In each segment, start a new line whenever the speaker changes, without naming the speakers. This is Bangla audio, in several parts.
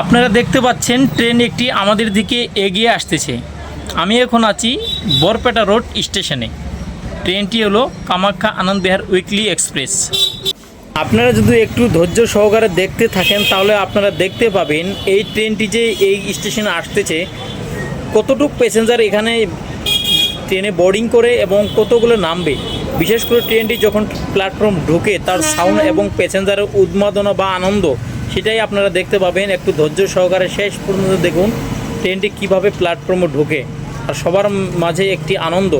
আপনারা দেখতে পাচ্ছেন, ট্রেন একটি আমাদের দিকে এগিয়ে আসতেছে। আমি এখন আছি বরপেটা রোড স্টেশনে। ট্রেনটি হলো কামাখ্যা আনন্দ বিহার উইকলি এক্সপ্রেস। আপনারা যদি একটু ধৈর্য সহকারে দেখতে থাকেন, তাহলে আপনারা দেখতে পাবেন এই ট্রেনটি যে এই স্টেশনে আসতেছে, কতটুক প্যাসেঞ্জার এখানে ট্রেনে বোর্ডিং করে এবং কতগুলো নামবে। বিশেষ করে ট্রেনটি যখন প্ল্যাটফর্ম ঢোকে, তার সাউন্ড এবং প্যাসেঞ্জারের উন্মাদনা বা আনন্দ সেটাই আপনারা দেখতে পাবেন। একটু ধৈর্য সহকারে শেষ পর্যন্ত দেখুন, ট্রেনটি কীভাবে প্ল্যাটফর্মে ঢোকে। আর সবার মাঝে একটি আনন্দ,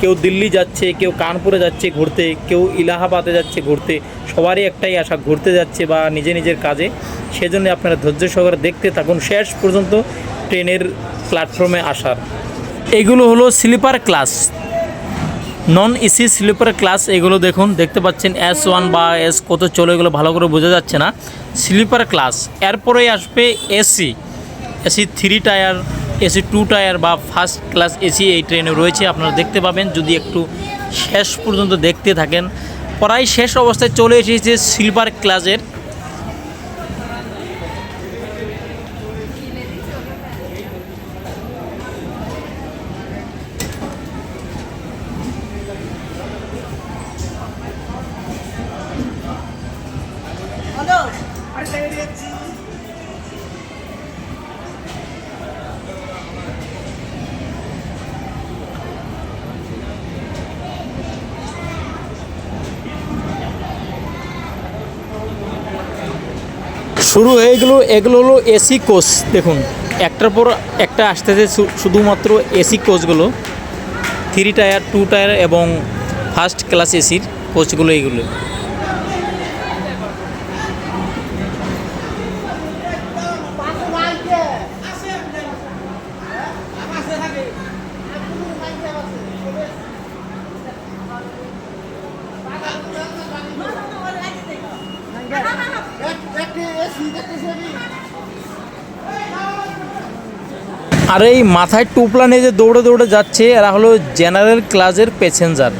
কেউ দিল্লি যাচ্ছে, কেউ কানপুরে যাচ্ছে ঘুরতে, কেউ ইলাহাবাদে যাচ্ছে ঘুরতে, সবারই একটাই আশা, ঘুরতে যাচ্ছে বা নিজে নিজের কাজে। সেজন্য আপনারা ধৈর্য সহকারে দেখতে থাকুন, শেষ পর্যন্ত ট্রেনের প্ল্যাটফর্মে আসার। এগুলো হলো sleeper class non AC sleeper class এগুলো দেখুন, দেখতে পাচ্ছেন এস ওয়ান বা এস কত চলে, এগুলো ভালো করে বোঝা যাচ্ছে না। স্লিপার ক্লাস এরপরেই আসবে AC AC three tier AC two tier বা ফার্স্ট ক্লাস এসি এই ট্রেনে রয়েছে, আপনারা দেখতে পাবেন। যদি একটু শেষ পর্যন্ত দেখতে থাকেন, প্রায় শেষ অবস্থায় চলে এসেছে স্লিপার ক্লাসের শুরু হয়ে গেলো, এগুলো হলো এসি কোচ দেখুন, একটার পর একটা আসতেছে শুধুমাত্র এসি কোচগুলো থ্রি টায়ার টু টায়ার এবং ফার্স্ট ক্লাস এসির কোচগুলো এইগুলো। আর এই মাথায় টুপলা নিয়ে যে দৌড়ে দৌড়ে যাচ্ছে এরা হলো জেনারেল ক্লাসের প্যাসেঞ্জার।